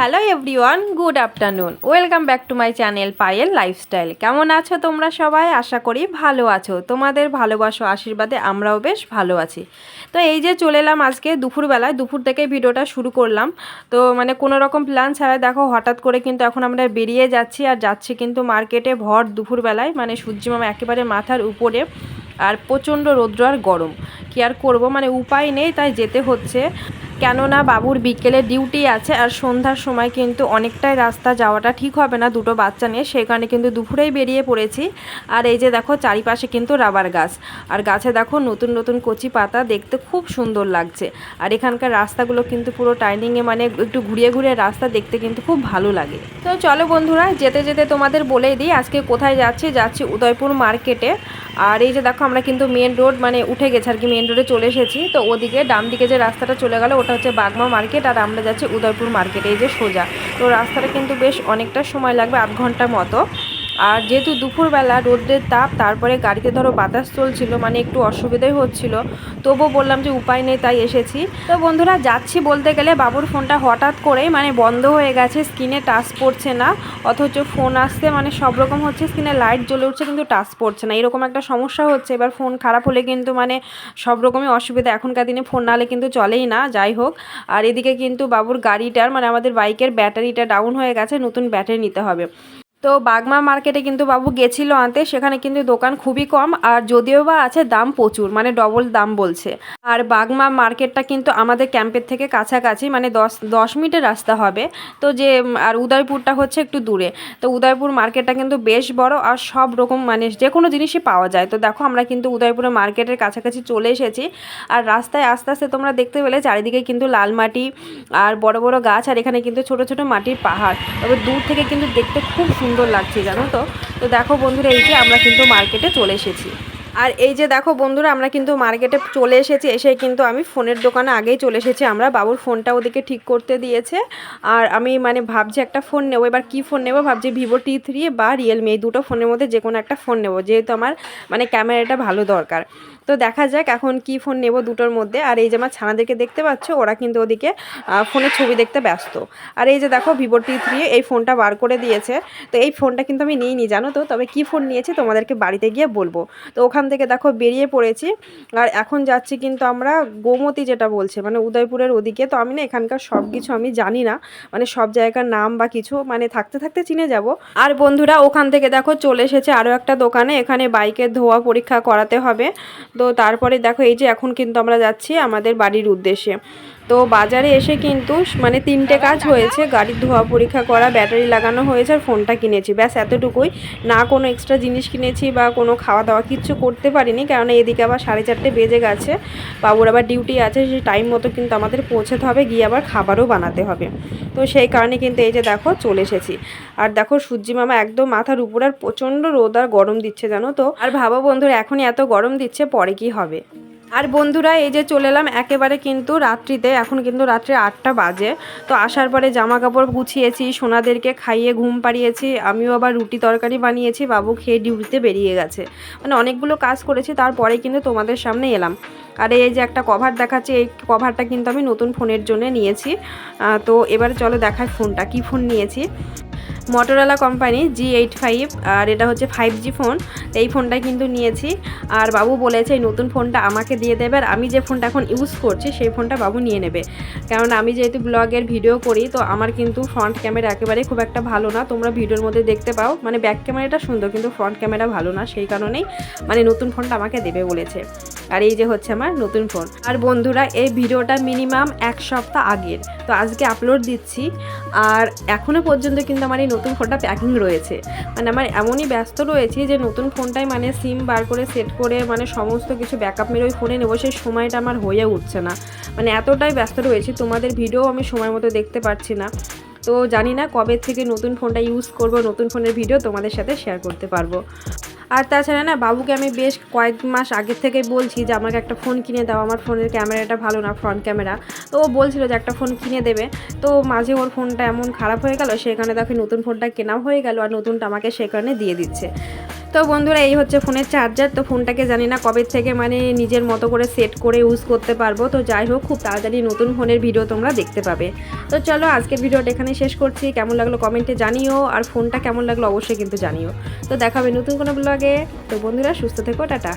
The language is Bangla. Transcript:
Hello everyone good afternoon welcome back to my channel Payel lifestyle কেমন আছো তোমরা সবাই? আশা করি ভালো আছো। তোমাদের ভালোবাসো, আশীর্বাদে আমরাও বেশ ভালো আছি। তো এই যে চলে এলাম আজকে দুপুরবেলায়, দুপুর থেকে ভিডিওটা শুরু করলাম। তো মানে কোনো রকম প্ল্যান ছাড়া দেখো, হঠাৎ করে কিন্তু এখন আমরা বেরিয়ে যাচ্ছি আর যাচ্ছি কিন্তু মার্কেটে ভর দুপুরবেলায়। মানে সূর্যি মামা একেবারে মাথার উপরে আর প্রচণ্ড রৌদ্র আর গরম। কি আর করব? মানে উপায় নেই, তাই যেতে হচ্ছে। কেননা বাবুর বিকেলে ডিউটি আছে আর সন্ধ্যার সময় কিন্তু অনেকটাই রাস্তা যাওয়াটা ঠিক হবে না দুটো বাচ্চা নিয়ে। সেই কারণে কিন্তু দুপুরেই বেরিয়ে পড়েছি। আর এই যে দেখো, চারিপাশে কিন্তু রাবার গাছ। আর গাছে দেখো, নতুন নতুন কচি পাতা দেখতে খুব সুন্দর লাগছে। আর এখানকার রাস্তাগুলো কিন্তু পুরো টাইনিংয়ে মানে একটু ঘুরিয়ে ঘুরিয়ে রাস্তা দেখতে কিন্তু খুব ভালো লাগে। তো চলো বন্ধুরা, যেতে যেতে তোমাদের বলেই দিই, আজকে কোথায় যাচ্ছি? যাচ্ছি উদয়পুর মার্কেটে। আর এই যে দেখো, আমরা কিন্তু মেন রোড মানে উঠে গেছি আর কি মেন রোডে চলে এসেছি। তো ওদিকে ডান দিকে যে রাস্তাটা চলে গেল, ওটা হচ্ছে বাগমা মার্কেট আর আমরা যাচ্ছি উদয়পুর মার্কেট, এই যে সোজা। তো রাস্তাটা কিন্তু বেশ অনেকটা সময় লাগবে, আধ ঘণ্টা মতো। আর যেহেতু দুপুরবেলা, রোদ্রের তাপ, তারপরে গাড়িতে ধরো বাতাস চলছিল মানে একটু অসুবিধাই হচ্ছিল, তবুও বললাম যে উপায় নেই, তাই এসেছি। তো বন্ধুরা, যাচ্ছি বলতে গেলে বাবুর ফোনটা হঠাৎ করেই মানে বন্ধ হয়ে গেছে, স্ক্রিনে টাচ পড়ছে না, অথচ ফোন আসতে মানে সব রকম হচ্ছে, স্ক্রিনে লাইট জ্বলে উঠছে, কিন্তু টাচ পড়ছে না। এরকম একটা সমস্যা হচ্ছে, এবার ফোন খারাপ হলে কিন্তু মানে সব রকমই অসুবিধা, এখনকার দিনে ফোন না হলে কিন্তু চলেই না, যাই হোক। আর এদিকে কিন্তু বাবুর গাড়িটার মানে আমাদের বাইকের ব্যাটারিটা ডাউন হয়ে গেছে, নতুন ব্যাটারি নিতে হবে। তো বাগমা মার্কেটে কিন্তু বাবু গেছিল আনতে, সেখানে কিন্তু দোকান খুবই কম আর যদিও বা আছে দাম প্রচুর মানে ডবল দাম বলছে। আর বাগমা মার্কেটটা কিন্তু আমাদের ক্যাম্পের থেকে কাছাকাছি মানে দশ দশ মিনিটের রাস্তা হবে। তো যে, আর উদয়পুরটা হচ্ছে একটু দূরে। তো উদয়পুর মার্কেটটা কিন্তু বেশ বড় আর সব রকম মানে যে কোনো জিনিসই পাওয়া যায়। তো দেখো আমরা কিন্তু উদয়পুরের মার্কেটের কাছাকাছি চলে এসেছি। আর রাস্তায় আস্তে আস্তে তোমরা দেখতে পেলে চারিদিকে কিন্তু লাল মাটি আর বড় বড় গাছ আর এখানে কিন্তু ছোট ছোট মাটির পাহাড়। তবে দূর থেকে কিন্তু দেখতে খুব সুন্দর লাগছে জানো তো? তো দেখো বন্ধুরা, এই যে আমরা কিন্তু মার্কেটে চলে এসেছি। আর এই যে দেখো বন্ধুরা, আমরা কিন্তু মার্কেটে চলে এসেছি, এসে কিন্তু আমি ফোনের দোকানে আগেই চলে এসেছি। আমরা বাবুর ফোনটা ওদিকে ঠিক করতে দিয়েছে। আর আমি মানে ভাবছি একটা ফোন নেব। এবার কী ফোন নেব? ভাবছি ভিভো টি থ্রি বা রিয়েলমি এই দুটো ফোনের মধ্যে যে কোনো একটা ফোন নেব। যেহেতু আমার মানে ক্যামেরাটা ভালো দরকার। তো দেখা যাক এখন কি ফোন নেব দুটোর মধ্যে। আর এই যে আমার ছানাদেরকে দেখতে পাচ্ছ, ওরা কিন্তু ওদিকে ফোনে ছবি দেখতে ব্যস্ত। আর এই যে দেখো ভিভো টি থ্রি এই ফোনটা বার করে দিয়েছে। তো এই ফোনটা কিন্তু আমি নিইনি, জানো তো? তবে কি ফোন নিয়েছি তোমাদেরকে বাড়িতে গিয়ে বলব। তো ওখান থেকে দেখো বেরিয়ে পড়েছি। আর এখন যাচ্ছি কিন্তু আমরা গোমতী যেটা বলছে মানে উদয়পুরের ওদিকে। তো আমি না এখানকার সব কিছু আমি জানি না। মানে সব জায়গার নাম বা কিছু মানে থাকতে থাকতে চিনে যাব। আর বন্ধুরা, ওখান থেকে দেখো চলে এসেছে আরও একটা দোকানে। এখানে বাইকের ধোয়া পরীক্ষা করাতে হবে। তো তারপরে দেখো এই যে এখন কিন্তু আমরা যাচ্ছি আমাদের বাড়ির উদ্দেশ্যে। তো বাজারে এসে কিন্তু মানে তিনটে কাজ হয়েছে। গাড়ির ধোয়া পরীক্ষা করা, ব্যাটারি লাগানো হয়েছে আর ফোনটা কিনেছি। ব্যাস, এতটুকুই। না কোনো এক্সট্রা জিনিস কিনেছি বা কোনো খাওয়া দাওয়া কিচ্ছু করতে পারিনি কারণ এদিকে আবার সাড়ে চারটে বেজে গেছে। বাবুর আবার ডিউটি আছে, সে টাইম মতো কিন্তু আমাদের পৌঁছাতে হবে, গিয়ে আবার খাবারও বানাতে হবে। তো সেই কারণে কিন্তু এই যে দেখো, চলে এসেছি। আর দেখো সূর্যি মামা একদম মাথার উপর আর প্রচণ্ড রোদ আর গরম দিচ্ছে, জানো তো? আর ভাবো বন্ধুরা, এখনই এত গরম দিচ্ছে, পরে কি হবে? আর বন্ধুরা, এই যে চলে এলাম একেবারে কিন্তু রাত্রিতে, এখন কিন্তু রাত্রে আটটা বাজে। তো আসার পরে জামা কাপড় গুছিয়েছি, সোনাদেরকে খাইয়ে ঘুম পাড়িয়েছি, আমিও আবার রুটি তরকারি বানিয়েছি, বাবু খেয়ে ডিউটিতে বেরিয়ে গেছে। মানে অনেকগুলো কাজ করেছি, তারপরে কিন্তু তোমাদের সামনে এলাম। আর এই যে একটা কভার দেখাচ্ছি, এই কভারটা কিন্তু আমি নতুন ফোনের জন্য নিয়েছি। তো এবার চলো দেখাই ফোনটা, কি ফোন নিয়েছি। Motorola company G eight five আর এটা হচ্ছে ফাইভ জি ফোন এই ফোনটা কিন্তু নিয়েছি। আর বাবু বলেছে, এই নতুন ফোনটা আমাকে দিয়ে দেবে আর আমি যে ফোনটা এখন ইউজ করছি, সেই ফোনটা বাবু নিয়ে নেবে। কারণ আমি যেহেতু ব্লগের ভিডিও করি, তো আমার কিন্তু ফ্রন্ট ক্যামেরা একেবারে খুব একটা ভালো না। তোমরা ভিডিওর মধ্যে দেখতে পাও মানে ব্যাক ক্যামেরাটা সুন্দর, কিন্তু ফ্রন্ট ক্যামেরা ভালো না। সেই কারণেই মানে নতুন ফোনটা আমাকে দেবে বলেছে। আর এই যে হচ্ছে আমার নতুন ফোন আর বন্ধুরা, এই ভিডিওটা মিনিমাম এক সপ্তাহ আগের। তো আজকে আপলোড দিচ্ছি। আর এখনও পর্যন্ত কিন্তু আমার এই নতুন ফোনটা প্যাকিং রয়েছে। মানে আমার এমনই ব্যস্ত রয়েছে যে নতুন ফোনটাই মানে সিম বার করে সেট করে মানে সমস্ত কিছু ব্যাকআপ মেরে ওই ফোনে নেব, সেই সময়টা আমার হয়ে উঠছে না। মানে এতটাই ব্যস্ত রয়েছে, তোমাদের ভিডিও আমি সময় মতো দেখতে পাচ্ছি না। তো জানি না কবে থেকে নতুন ফোনটা ইউজ করব, নতুন ফোনের ভিডিও তোমাদের সাথে শেয়ার করতে পারব। আর তাছাড়া না বাবুকে আমি বেশ কয়েক মাস আগে থেকে বলছি যে, আমাকে একটা ফোন কিনে দাও। আমার ফোনের ক্যামেরাটা ভালো না ফ্রন্ট ক্যামেরা তো ও বলছিল যে, একটা ফোন কিনে দেবে। তো মাঝে ওর ফোনটা এমন খারাপ হয়ে গেল, সেখানে দেখো নতুন ফোনটা কেনা হয়ে গেল আর নতুনটা আমাকে সেখানে দিয়ে দিচ্ছে। তো বন্ধুরা, এই হচ্ছে ফোনের চার্জার তো ফোনটাকে জানি না কবে থেকে মানে নিজের মতো করে সেট করে ইউজ করতে পারব। তো যাই হোক, খুব তাড়াতাড়ি নতুন ফোনের ভিডিও তোমরা দেখতে পাবে। তো চলো, আজকের ভিডিওটা এখানে শেষ করছি। কেমন লাগল কমেন্টে জানিও। আর ফোনটা কেমন লাগল অবশ্যই কিন্তু জানিও। তো দেখাবে নতুন কোনো ব্লগে তো বন্ধুরা, সুস্থ থেকো, টাটা।